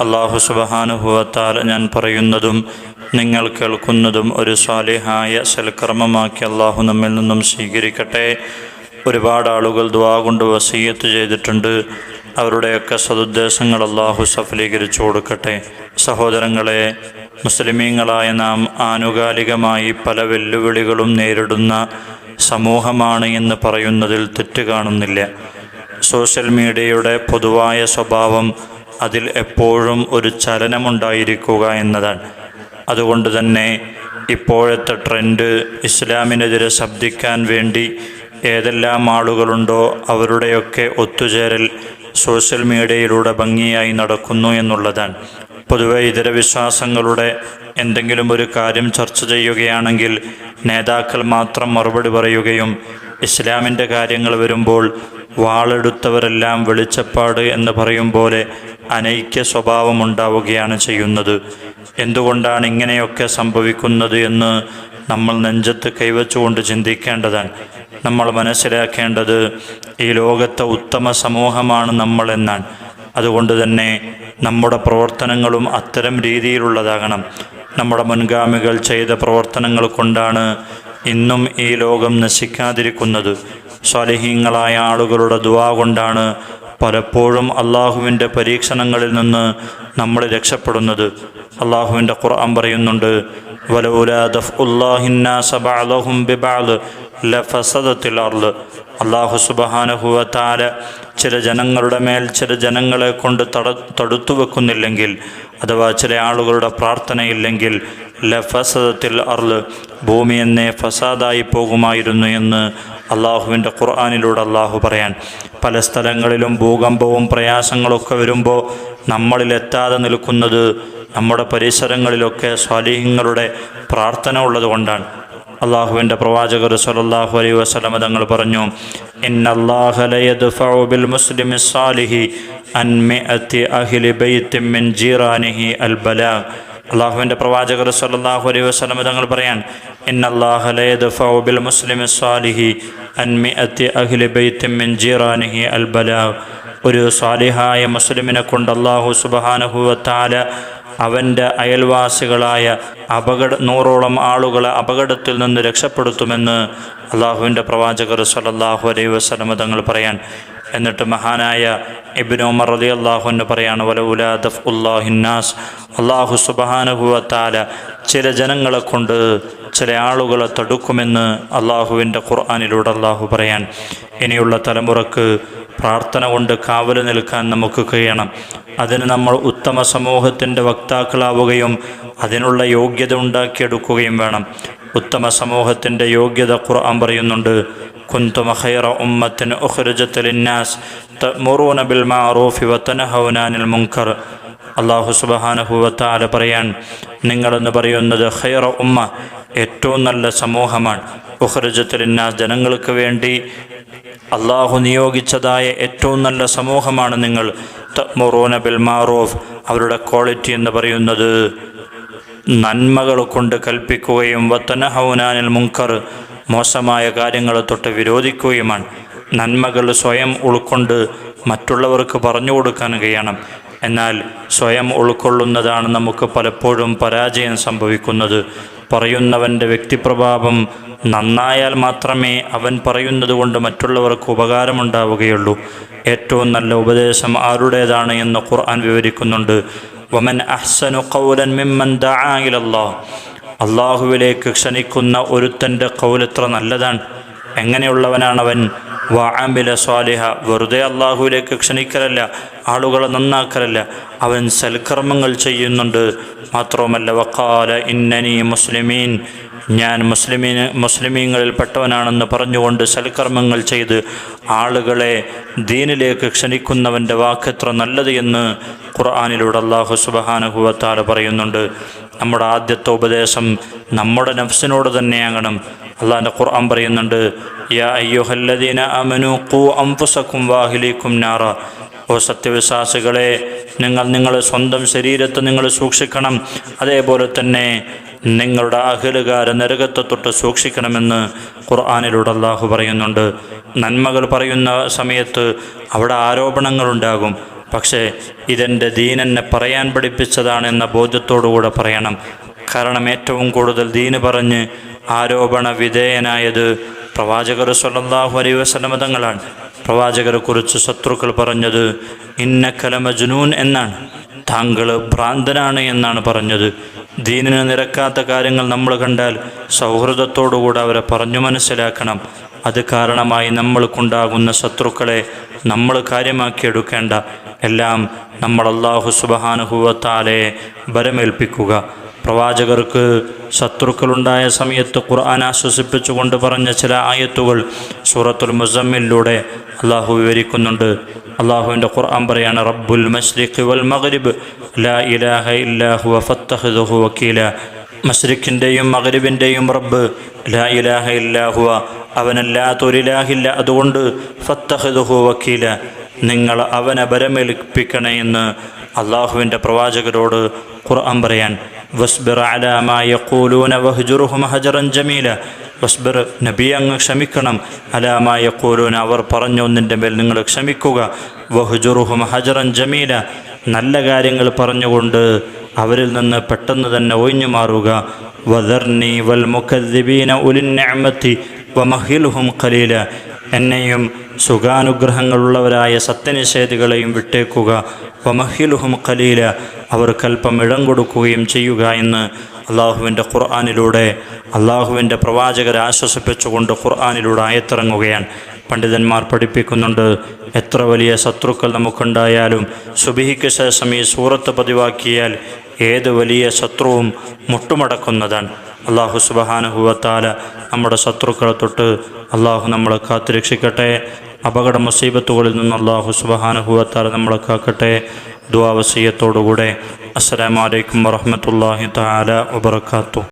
അള്ളാഹു സുബഹാനുഭവത്താൽ ഞാൻ പറയുന്നതും നിങ്ങൾ കേൾക്കുന്നതും ഒരു സ്വാലിഹായ സൽക്കർമ്മമാക്കി അള്ളാഹു നമ്മിൽ നിന്നും സ്വീകരിക്കട്ടെ. ഒരുപാട് ആളുകൾ ദ്വാ കൊണ്ട് വസീയത്ത് ചെയ്തിട്ടുണ്ട്. അവരുടെയൊക്കെ സതുദ്ദേശങ്ങൾ അള്ളാഹു സഫലീകരിച്ചു കൊടുക്കട്ടെ. സഹോദരങ്ങളെ മുസ്ലിമീങ്ങളായ നാം ആനുകാലികമായി പല വെല്ലുവിളികളും നേരിടുന്ന സമൂഹമാണ് എന്ന് പറയുന്നതിൽ തെറ്റ് കാണുന്നില്ല. സോഷ്യൽ മീഡിയയുടെ പൊതുവായ സ്വഭാവം അതിൽ എപ്പോഴും ഒരു ചലനമുണ്ടായിരിക്കുക എന്നതാണ്. അതുകൊണ്ട് തന്നെ ഇപ്പോഴത്തെ ട്രെൻഡ് ഇസ്ലാമിനെതിരെ ശബ്ദിക്കാൻ വേണ്ടി ഏതെല്ലാം ആളുകളുണ്ടോ അവരുടെയൊക്കെ ഒത്തുചേരൽ സോഷ്യൽ മീഡിയയിലൂടെ ഭംഗിയായി നടക്കുന്നു എന്നുള്ളതാണ്. പൊതുവെ ഇതര വിശ്വാസങ്ങളുടെ എന്തെങ്കിലും ഒരു കാര്യം ചർച്ച ചെയ്യുകയാണെങ്കിൽ നേതാക്കൾ മാത്രം മറുപടി പറയുകയും ഇസ്ലാമിന്റെ കാര്യങ്ങൾ വരുമ്പോൾ വാളെടുത്തവരെല്ലാം വെളിച്ചപ്പാട് എന്ന് പറയും പോലെ അനൈക്യ സ്വഭാവം ഉണ്ടാവുകയാണ് ചെയ്യുന്നത്. എന്തുകൊണ്ടാണ് ഇങ്ങനെയൊക്കെ സംഭവിക്കുന്നത് എന്ന് നമ്മൾ നെഞ്ചത്ത് കൈവച്ചുകൊണ്ട് ചിന്തിക്കേണ്ടതാണ്. നമ്മൾ മനസ്സിലാക്കേണ്ടത് ഈ ലോകത്തെ ഉത്തമ സമൂഹമാണ് നമ്മൾ എന്നാണ്. അതുകൊണ്ട് തന്നെ നമ്മുടെ പ്രവർത്തനങ്ങളും അത്തരം രീതിയിലുള്ളതാകണം. നമ്മുടെ മുൻഗാമികൾ ചെയ്ത പ്രവർത്തനങ്ങൾ കൊണ്ടാണ് ഇന്നും ഈ ലോകം നശിക്കാതിരിക്കുന്നത്. സ്വാലിഹീങ്ങളായ ആളുകളുടെ ദുവാ കൊണ്ടാണ് പലപ്പോഴും അള്ളാഹുവിന്റെ പരീക്ഷണങ്ങളിൽ നിന്ന് നമ്മൾ രക്ഷപ്പെടുന്നത്. അള്ളാഹുവിന്റെ ഖുർആൻ പറയുന്നുണ്ട് അള്ളാഹു സുബഹാനഹുവ താര ചില ജനങ്ങളുടെ മേൽ ചില ജനങ്ങളെ കൊണ്ട് തട തടുത്തു വെക്കുന്നില്ലെങ്കിൽ അഥവാ ചില ആളുകളുടെ പ്രാർത്ഥനയില്ലെങ്കിൽ ലഫസദത്തിൽ അർൾ ഭൂമി എന്നെ ഫസാദായി പോകുമായിരുന്നു എന്ന് അള്ളാഹുവിന്റെ ഖുർആാനിലൂടെ അള്ളാഹു പറയാൻ. പല സ്ഥലങ്ങളിലും ഭൂകമ്പവും പ്രയാസങ്ങളൊക്കെ വരുമ്പോൾ നമ്മളിലെത്താതെ നിൽക്കുന്നത് നമ്മുടെ പരിസരങ്ങളിലൊക്കെ സ്വാലിഹ്യങ്ങളുടെ പ്രാർത്ഥന ഉള്ളത് കൊണ്ടാണ്. അള്ളാഹുവിന്റെ പ്രവാചകർ സലല്ലാഹു അലൈ വസ്ലമ തങ്ങൾ പറഞ്ഞു മുസ്ലിമി സാലിഹി അൻ അഹ്ലി മിൻ ജീറാനിഹി അൽ ബലാ അള്ളാഹുവിന്റെ പ്രവാചകർ സല്ലല്ലാഹു അലൈഹി വസല്ലമ തങ്ങൾ പറയാൻ ഒരു സ്വാലിഹായ മുസ്ലിമിനെ കൊണ്ട് അള്ളാഹു തആല അവന്റെ അയൽവാസികളായ അപകട നൂറോളം ആളുകളെ അപകടത്തിൽ നിന്ന് രക്ഷപ്പെടുത്തുമെന്ന് അള്ളാഹുവിന്റെ പ്രവാചകർ സല്ലല്ലാഹു അലൈഹി വസല്ലമ തങ്ങൾ പറയാൻ എന്നിട്ട് മഹാനായ ഇബ്നു ഉമർ റളി അള്ളാഹുവിന് പറയാണ് വലൗലാ ദഫ് ഉല്ലാഹിന്നാസ് അള്ളാഹു സുബാനുഭവത്താല ചില ജനങ്ങളെ കൊണ്ട് ചില ആളുകളെ തടുക്കുമെന്ന് അള്ളാഹുവിന്റെ ഖുർആാനിലൂടെ അള്ളാഹു പറയാൻ ഇനിയുള്ള തലമുറയ്ക്ക് പ്രാർത്ഥന കൊണ്ട് കാവൽ നിൽക്കാൻ നമുക്ക് കഴിയണം. അതിന് നമ്മൾ ഉത്തമ സമൂഹത്തിന്റെ വക്താക്കളാവുകയും അതിനുള്ള യോഗ്യത ഉണ്ടാക്കിയെടുക്കുകയും വേണം. ഉത്തമ സമൂഹത്തിന്റെ യോഗ്യത ഖുർആൻ പറയുന്നുണ്ട് കുന്തുമ ഖൈറ ഉമ്മത്തിന് ഉഖ്റുജത്തുലിന്നാസ് തഅ്മുറൂന ബിൽ മഅറൂഫി വതനഹൗന അനിൽ മുൻകർ. അള്ളാഹു സുബഹാനഹുവത്താല പറയാൻ നിങ്ങളെന്ന് പറയുന്നത് ഖൈറ ഉമ്മ ഏറ്റവും നല്ല സമൂഹമാണ്. ഉഹ്രജത്തലിന്നാസ് ജനങ്ങൾക്ക് വേണ്ടി അള്ളാഹു നിയോഗിച്ചതായ ഏറ്റവും നല്ല സമൂഹമാണ് നിങ്ങൾ. മൊറോന ബിൽ മാറൂഫ്. അവരുടെ ക്വാളിറ്റി എന്ന് പറയുന്നത് നന്മകൾ കൊണ്ട് കൽപ്പിക്കുകയും വത്തനഹൗനാനിൽ മുങ്കർ മോശമായ കാര്യങ്ങൾ തൊട്ട് വിരോധിക്കുകയുമാണ്. നന്മകൾ സ്വയം ഉൾക്കൊണ്ട് മറ്റുള്ളവർക്ക് പറഞ്ഞു കൊടുക്കാൻ കഴിയണം. എന്നാൽ സ്വയം ഉൾക്കൊള്ളുന്നതാണ് നമുക്ക് പലപ്പോഴും പരാജയം സംഭവിക്കുന്നത്. പറയുന്നവന്റെ വ്യക്തിപ്രഭാവം നന്നായാൽ മാത്രമേ അവൻ പറയുന്നത് കൊണ്ട് മറ്റുള്ളവർക്ക് ഉപകാരമുണ്ടാവുകയുള്ളൂ. ഏറ്റവും നല്ല ഉപദേശം ആരുടേതാണ് എന്ന് ഖുർആൻ വിവരിക്കുന്നുണ്ട്. വമൻ അഹ്സനു കൗലൻ മിമ്മൻ ദആ ഇലല്ലാഹ്. അള്ളാഹുവിലേക്ക് ക്ഷണിക്കുന്ന ഒരുത്തന്റെ കൗലെത്ര നല്ലതാണ്. എങ്ങനെയുള്ളവനാണവൻ? വാഅമില സ്വാലിഹ വെറുതെ അള്ളാഹുവിലേക്ക് ക്ഷണിക്കലല്ല ആളുകളെ നന്നാക്കലല്ല അവൻ സൽക്കർമ്മങ്ങൾ ചെയ്യുന്നുണ്ട്. മാത്രവുമല്ല വക്കാല ഇന്നനി മുസ്ലിമീൻ ഞാൻ മുസ്ലിമീന് മുസ്ലിമീങ്ങളിൽപ്പെട്ടവനാണെന്ന് പറഞ്ഞുകൊണ്ട് സൽക്കർമ്മങ്ങൾ ചെയ്ത് ആളുകളെ ദീനിലേക്ക് ക്ഷണിക്കുന്നവന്റെ വാക്കെത്ര നല്ലത് എന്ന് ഖുർആാനിലൂടെ അള്ളാഹു സുബഹാനഹുവത്താല പറയുന്നുണ്ട്. നമ്മുടെ ആദ്യത്തെ ഉപദേശം നമ്മുടെ നഫ്സിനോട് തന്നെയാകണം അള്ളാഹിന്റെ ഖുർആൻ പറയുന്നുണ്ട് യാ നാറ. ഓ സത്യവിശ്വാസികളെ നിങ്ങൾ നിങ്ങളുടെ സ്വന്തം ശരീരത്തെ നിങ്ങൾ സൂക്ഷിക്കണം. അതേപോലെ തന്നെ നിങ്ങളുടെ അഖിലുകാര നരകത്തെ തൊട്ട് സൂക്ഷിക്കണമെന്ന് ഖുർആാനിലൂടെ അള്ളാഹു പറയുന്നുണ്ട്. നന്മകൾ പറയുന്ന സമയത്ത് അവിടെ ആരോപണങ്ങളുണ്ടാകും. പക്ഷേ ഇതെന്റെ ദീനെന്നെ പറയാൻ പഠിപ്പിച്ചതാണെന്ന ബോധ്യത്തോടുകൂടെ പറയണം. കാരണം ഏറ്റവും കൂടുതൽ ദീന് പറഞ്ഞ് ആരോപണ വിധേയനായത് പ്രവാചകർ സ്വലന്താഹു അലൈഹി വസല്ലമ തങ്ങളാണ്. പ്രവാചകരെ കുറിച്ച് ശത്രുക്കൾ പറഞ്ഞത് ഇന്ന കലമ ജുനൂൻ എന്നാണ്. താങ്കൾ ഭ്രാന്തനാണ് എന്നാണ് പറഞ്ഞത്. ദീനിന് നിരക്കാത്ത കാര്യങ്ങൾ നമ്മൾ കണ്ടാൽ സൗഹൃദത്തോടുകൂടെ അവരെ പറഞ്ഞു മനസ്സിലാക്കണം. അത് കാരണമായി നമ്മൾക്കുണ്ടാകുന്ന ശത്രുക്കളെ നമ്മൾ കാര്യമാക്കിയെടുക്കേണ്ട എല്ലാം നമ്മൾ അള്ളാഹു സുബഹാനുഭവത്താലെ ബലമേൽപ്പിക്കുക പ്രവാചകർക്ക് ശത്രുക്കളുണ്ടായ സമയത്ത് ഖുർആൻ ആശ്വസിപ്പിച്ചുകൊണ്ട് പറഞ്ഞ ചില ആയത്തുകൾ സൂറത്തുൽ മുസമ്മിലൂടെ അള്ളാഹു വിവരിക്കുന്നുണ്ട്. അള്ളാഹുവിന്റെ ഖുർആൻ പറയാണ് റബ്ബുൽ മഷ്രിഖ് വൽ മഗ്രിബ് ലാ ഇലാഹ ഇല്ലാഹു വക്കീല മഷ്രിഖിന്റെയും മകരുവിന്റെയും റബ്ബ് ലാ ഇലാഹ ഇല്ലാഹുവ അവനല്ലാത്തൊരിലാഹില്ല അതുകൊണ്ട് ഫത്തഹദുഹു വക്കീല നിങ്ങൾ അവനെ ബരമേൽപ്പിക്കണേ എന്ന് അള്ളാഹുവിന്റെ പ്രവാചകരോട് ഖുർആൻ പറയാൻ വസ്ബിർ അലാമാ യഖൂലൂന വഹ്ജുറുഹു മഹജറൻ ജമീല വസ്ബിർ നബി അങ്ങ് ക്ഷമിക്കണം അലാമായ യഖൂലൂന അവർ പറഞ്ഞൊന്നിന്റെ മേൽ നിങ്ങൾ ക്ഷമിക്കുക വഹ്ജുറുഹും ഹജറൻ ജമീല നല്ല കാര്യങ്ങൾ പറഞ്ഞുകൊണ്ട് അവരിൽ നിന്ന് പെട്ടെന്ന് തന്നെ ഒഴിഞ്ഞു മാറുക. വൽ ഖലീല. എന്നെയും സുഖാനുഗ്രഹങ്ങളുള്ളവരായ സത്യനിഷേധികളെയും വിട്ടേക്കുക. വമഹിലുഹും ഖലീല. അവർക്കല്പം ഇടം കൊടുക്കുകയും ചെയ്യുക എന്ന് അള്ളാഹുവിന്റെ ഖുർആാനിലൂടെ അള്ളാഹുവിന്റെ പ്രവാചകരെ ആശ്വസിപ്പിച്ചുകൊണ്ട് ഖുർആാനിലൂടെ ആയത്തിറങ്ങുകയാണ്. പണ്ഡിതന്മാർ പഠിപ്പിക്കുന്നുണ്ട്. എത്ര വലിയ ശത്രുക്കൾ നമുക്കുണ്ടായാലും സുബിഹിക്ക് ശേഷം ഈ സൂറത്ത് പതിവാക്കിയാൽ ഏത് വലിയ ശത്രുവും മുട്ടുമടക്കുന്നതാണ്. അള്ളാഹു സുബഹാനുഹുവത്താല നമ്മുടെ ശത്രുക്കളെ തൊട്ട് അള്ളാഹു നമ്മളെ കാത്തുരക്ഷിക്കട്ടെ അപകട മുസീബത്തുകളിൽ നിന്ന് അള്ളാഹു സുബഹാനുഹുവത്താല നമ്മളെ കാക്കട്ടെ. ദുവാവസീയത്തോടുകൂടെ അസ്സലാമലൈക്കും വറഹമത്തല്ലാഹി താല വബർക്കാത്തു